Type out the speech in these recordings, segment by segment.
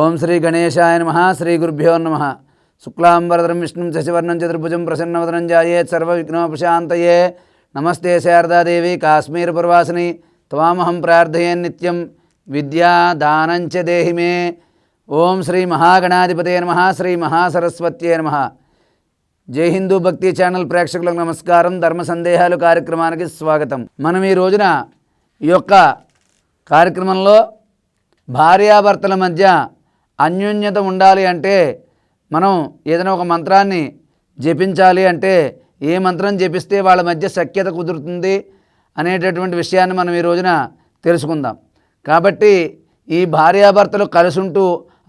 ఓం శ్రీ గణేశాయ నమ శ్రీ గురుభ్యో నమ. శుక్లాంబరదరం విష్ణుం శశివర్ణం చతుర్భుజం ప్రసన్నవదనం జాయేత్ సర్వవిఘ్నోపశాంతయే. నమస్తే శారదాదేవి కాశ్మీర్ ప్రవాసిని. త్వామహం ప్రార్థయే నిత్యం. విద్యా దానంచ దేహి మే. ఓం శ్రీ మహాగణాధిపతే నమ శ్రీ మహాసరస్వత్యే నమ. జై హిందూ భక్తి ఛానల్ ప్రేక్షకులకు నమస్కారం ధర్మ సందేహాలు కార్యక్రమానికి స్వాగతం. మనం ఈ రోజున ఈ యొక్క కార్యక్రమంలో భార్యాభర్తల మధ్య అన్యోన్యత ఉండాలి అంటే మనం ఏదైనా ఒక మంత్రాన్ని జపించాలి అంటే ఏ మంత్రం జపిస్తే వాళ్ళ మధ్య సఖ్యత కుదురుతుంది అనేటటువంటి విషయాన్ని మనం ఈ రోజున తెలుసుకుందాం. కాబట్టి ఈ భార్యాభర్తలు కలుసుంటూ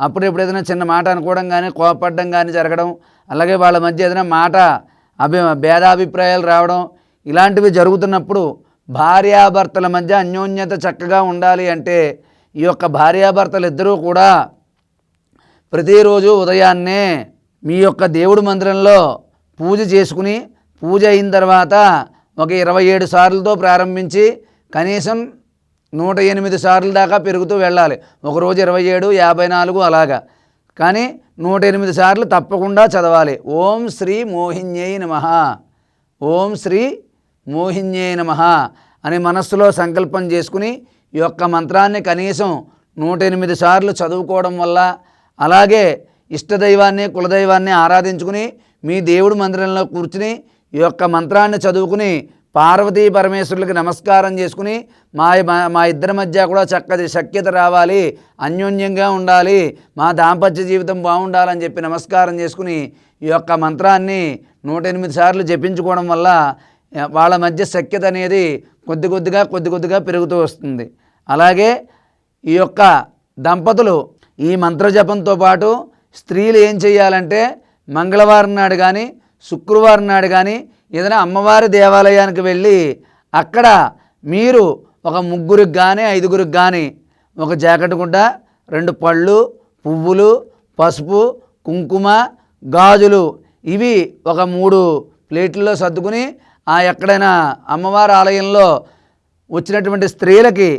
అప్పుడెప్పుడు ఏదైనా చిన్న మాట అనుకోవడం కానీ కోపపడడం కానీ జరగడం అలాగే వాళ్ళ మధ్య ఏదైనా మాట అభి భేదాభిప్రాయాలు రావడం ఇలాంటివి జరుగుతున్నప్పుడు భార్యాభర్తల మధ్య అన్యోన్యత చక్కగా ఉండాలి అంటే ఈ యొక్క భార్యాభర్తలు ఇద్దరూ కూడా ప్రతిరోజు ఉదయాన్నే మీ యొక్క దేవుడి మందిరంలో పూజ చేసుకుని పూజ అయిన తర్వాత ఒక ఇరవై ఏడు సార్లతో ప్రారంభించి కనీసం నూట ఎనిమిది సార్లు దాకా పెరుగుతూ వెళ్ళాలి. ఒకరోజు ఇరవై ఏడు యాభై నాలుగు అలాగా. కానీ నూట ఎనిమిది సార్లు తప్పకుండా చదవాలి. ఓం శ్రీ మోహిన్యై నమ. ఓం శ్రీ మోహిన్యై నమ అని మనస్సులో సంకల్పం చేసుకుని ఈ యొక్క మంత్రాన్ని కనీసం నూట ఎనిమిది సార్లు చదువుకోవడం వల్ల అలాగే ఇష్టదైవాన్ని కులదైవాన్ని ఆరాధించుకుని మీ దేవుడు మందిరంలో కూర్చుని ఈ యొక్క మంత్రాన్ని చదువుకుని పార్వతీ పరమేశ్వరులకి నమస్కారం చేసుకుని మా మా- ఇద్దరి మధ్య కూడా చక్కటి సఖ్యత రావాలి అన్యోన్యంగా ఉండాలి మా దాంపత్య జీవితం బాగుండాలని చెప్పి నమస్కారం చేసుకుని ఈ యొక్క మంత్రాన్ని నూట ఎనిమిది సార్లు జపించుకోవడం వల్ల వాళ్ళ మధ్య సఖ్యత అనేది కొద్ది కొద్దిగా కొద్ది కొద్దిగా పెరుగుతూ వస్తుంది. అలాగే ఈ యొక్క దంపతులు ఈ మంత్రజపంతో పాటు స్త్రీలు ఏం చేయాలంటే మంగళవారం నాడు కానీ శుక్రవారం నాడు కానీ ఏదైనా అమ్మవారి దేవాలయానికి వెళ్ళి అక్కడ మీరు ఒక ముగ్గురికి కానీ ఐదుగురికి కానీ ఒక జాకెట్ గుడ్డ రెండు పళ్ళు పువ్వులు పసుపు కుంకుమ గాజులు ఇవి ఒక మూడు ప్లేట్లలో సర్దుకుని ఆ ఎక్కడైనా అమ్మవారి ఆలయంలో వచ్చినటువంటి స్త్రీలకి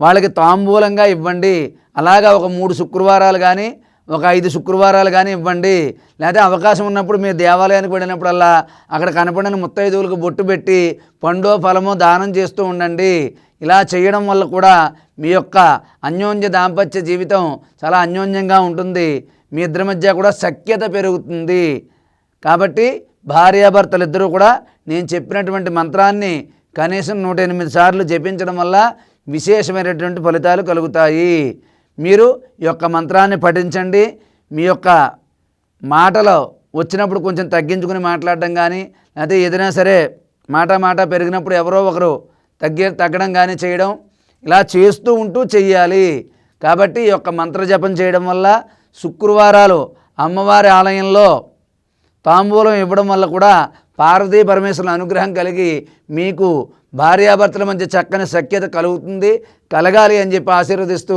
వాళ్ళకి తాంబూలంగా ఇవ్వండి. అలాగా ఒక మూడు శుక్రవారాలు కానీ ఒక ఐదు శుక్రవారాలు కానీ ఇవ్వండి. లేకపోతే అవకాశం ఉన్నప్పుడు మీరు దేవాలయానికి వెళ్ళినప్పుడల్లా అక్కడ కనపడిన ముత్తైదువులకు బొట్టు పెట్టి పండో ఫలమో దానం చేస్తూ ఉండండి. ఇలా చేయడం వల్ల కూడా మీ యొక్క అన్యోన్య దాంపత్య జీవితం చాలా అన్యోన్యంగా ఉంటుంది. మీ ఇద్దరి మధ్య కూడా సఖ్యత పెరుగుతుంది. కాబట్టి భార్యాభర్తలు ఇద్దరూ కూడా నేను చెప్పినటువంటి మంత్రాన్ని కనీసం నూట ఎనిమిది సార్లు జపించడం వల్ల విశేషమైనటువంటి ఫలితాలు కలుగుతాయి. మీరు ఈ యొక్క మంత్రాన్ని పఠించండి. మీ యొక్క మాటలో వచ్చినప్పుడు కొంచెం తగ్గించుకుని మాట్లాడడం కానీ లేకపోతే ఏదైనా సరే మాట మాట పెరిగినప్పుడు ఎవరో ఒకరు తగ్గి తగ్గడం కానీ చేయడం. ఇలా చేస్తూ ఉంటూ చెయ్యాలి. కాబట్టి ఈ యొక్క మంత్రజపం చేయడం వల్ల శుక్రవారాలు అమ్మవారి ఆలయంలో తాంబూలం ఇవ్వడం వల్ల కూడా పార్వతీ పరమేశ్వరుల అనుగ్రహం కలిగి మీకు భార్యాభర్తల మధ్య చక్కని సఖ్యత కలుగుతుంది. కలగాలి అని చెప్పి ఆశీర్వదిస్తూ